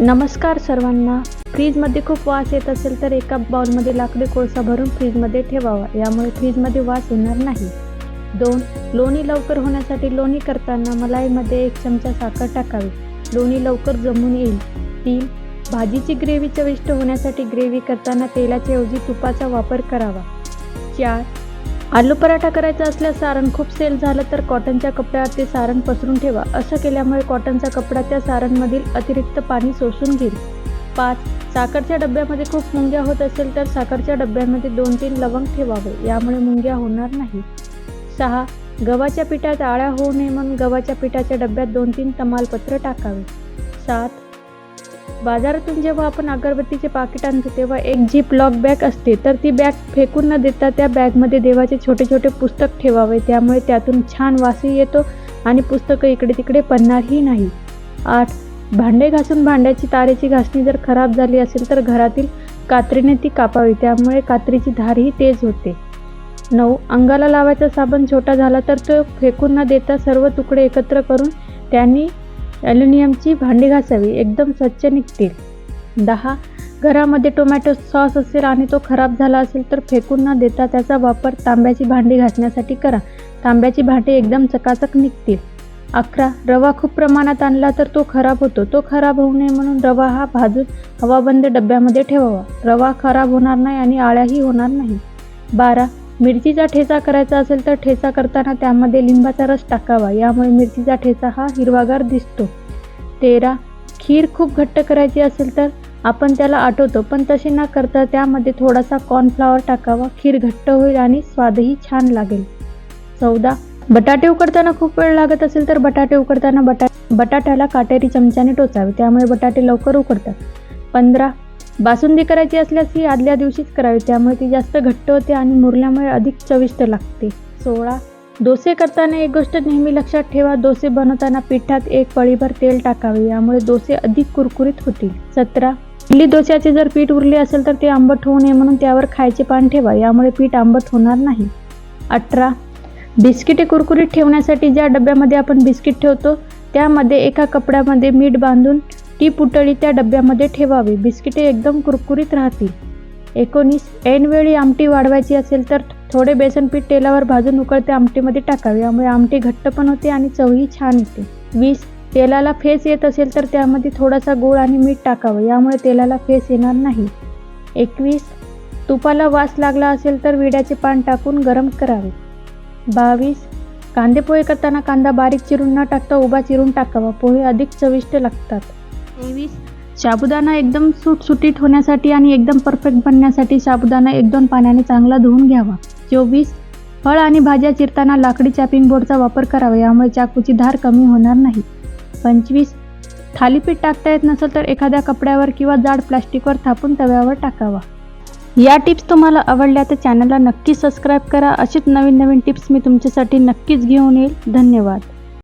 नमस्कार सर्वांना. फ्रीजमध्ये खूप वास येत असेल तर एका बाउलमध्ये लाकडी कोळसा भरून फ्रीजमध्ये ठेवावा. यामुळे फ्रीजमध्ये वास येणार नाही. दोन लोणी लवकर होण्यासाठी लोणी करताना मलाईमध्ये एक चमचा साखर टाकावी. लोणी लवकर जमून येईल. तीन भाजीची ग्रेव्ही चविष्ट होण्यासाठी ग्रेव्ही करताना तेलाच्या ऐवजी तुपाचा वापर करावा. चार आलू पराठा करायचा असल्यास सारण खूप सेल झालं तर कॉटनच्या कपड्यावर ते सारण पसरून ठेवा. असं केल्यामुळे कॉटनचा कपडा त्या सारणमधील अतिरिक्त पाणी शोषून घेईल. पाच साखरच्या डब्यामध्ये खूप मुंग्या होत असेल तर साखरच्या डब्यामध्ये दोन तीन लवंग ठेवावे. यामुळे मुंग्या होणार नाही. सहा गव्हाच्या पिठात आळ्या होऊ नये म्हणून गव्हाच्या पिठाच्या डब्यात दोन तीन तमालपत्र टाकावे. सात बाजारातून जेव्हा आपण अगरबत्तीचे पाकिट आणतो तेव्हा एक जीप लॉक बॅग असते. तर ती बॅग फेकून न देता त्या बॅगमध्ये देवाचे छोटे छोटे पुस्तक ठेवावे. त्यामुळे त्यातून छान वासही येतो आणि पुस्तकं इकडे तिकडे पडणारही नाही. आठ भांडे घासून भांड्याची तारेची घासणी जर खराब झाली असेल तर घरातील कात्रीने ती कापावी. त्यामुळे कात्रीची धारही तेज होते. नऊ अंगाला लावायचा साबण छोटा झाला तर तो फेकून न देता सर्व तुकडे एकत्र करून त्यांनी ॲल्युमिनियमची भांडी घासावी एकदम स्वच्छ निघतील. दहा घरामध्ये टोमॅटो सॉस असेल आणि तो खराब झाला असेल तर फेकून न देता त्याचा वापर तांब्याची भांडी घासण्यासाठी करा. तांब्याची भांडी एकदम चकाचक निघतील. अकरा रवा खूप प्रमाणात आणला तर तो खराब होतो. तो खराब होऊ नये म्हणून रवा हा भाजून हवाबंद डब्यामध्ये ठेवावा. रवा खराब होणार नाही आणि आळ्याही होणार नाही. बारा मिरचीचा ठेचा करायचा असेल तर ठेचा करताना त्यामध्ये लिंबाचा रस टाकावा. यामुळे मिरचीचा ठेचा हा हिरवागार दिसतो. तेरा. खीर खूप घट्ट करायची असेल तर आपण त्याला आटवतो पण तसे न करता त्यामध्ये थोडासा कॉर्नफ्लॉवर टाकावा. खीर घट्ट होईल आणि स्वादही छान लागेल. चौदा. बटाटे उकडताना खूप वेळ लागत असेल तर बटाटे उकडताना बटा बटाट्याला काटेरी चमच्याने टोचावे. त्यामुळे बटाटे लवकर उकडतात. पंधरा. बासुंदी करायची असल्यास ही आदल्या दिवशीच करावी. त्यामुळे ती जास्त घट्ट होते आणि मुरल्यामुळे अधिक चविष्ट लागते. सोळा. डोसे करताना एक गोष्ट नेहमी लक्षात ठेवा. डोसे बनवताना पिठात एक पळीभर तेल टाकावे. यामुळे डोसे अधिक कुरकुरीत होतील. सतरा. इडली डोस्याचे जर पीठ उरले असेल तर ते आंबट होऊ नये म्हणून त्यावर खायचे पान ठेवा. यामुळे पीठ आंबट होणार नाही. अठरा. बिस्किटे कुरकुरीत ठेवण्यासाठी ज्या डब्यामध्ये आपण बिस्किट ठेवतो त्यामध्ये एका कपड्यामध्ये मीठ बांधून ती पुतळी त्या डब्यामध्ये ठेवावी. बिस्किटे एकदम कुरकुरीत राहतील. एकोणीस. ऐनवेळी आमटी वाढवायची असेल तर थोडे बेसन पीठ तेलावर भाजून उकळते आमटीमध्ये टाकावे. यामुळे आमटी घट्ट पण होते आणि चवही छान येते. वीस. तेलाला फेस येत असेल तर त्यामध्ये थोडासा गूळ आणि मीठ टाकावं. यामुळे तेलाला फेस येणार नाही. एकवीस. तुपाला वास लागला असेल तर विड्याचे पान टाकून गरम करावे. बावीस. कांदे पोहे करताना कांदा बारीक चिरून न टाकता उभा चिरून टाकावा. पोहे अधिक चविष्ट लागतात. तेवीस साबुदाणा एकदम सुटसुटीत होण्यासाठी आणि एकदम परफेक्ट बनण्यासाठी साबुदाणा एक दोन पाण्याने चांगला धुवून घ्यावा. चोवीस. फळ आणि भाज्या चिरताना लाकडी चॅपिंग बोर्डचा वापर करावा यामुळे चाकूची धार कमी होणार नाही. पंचवीस. थालीपीठ टाकता येत नसेल तर एखाद्या कपड्यावर किंवा जाड प्लास्टिकवर थापून तव्यावर टाकावा. या टिप्स तुम्हाला आवडल्या तर चॅनलला नक्की सबस्क्राईब करा. अशीच नवीन नवीन टिप्स मी तुमच्यासाठी नक्कीच घेऊन येईल. धन्यवाद.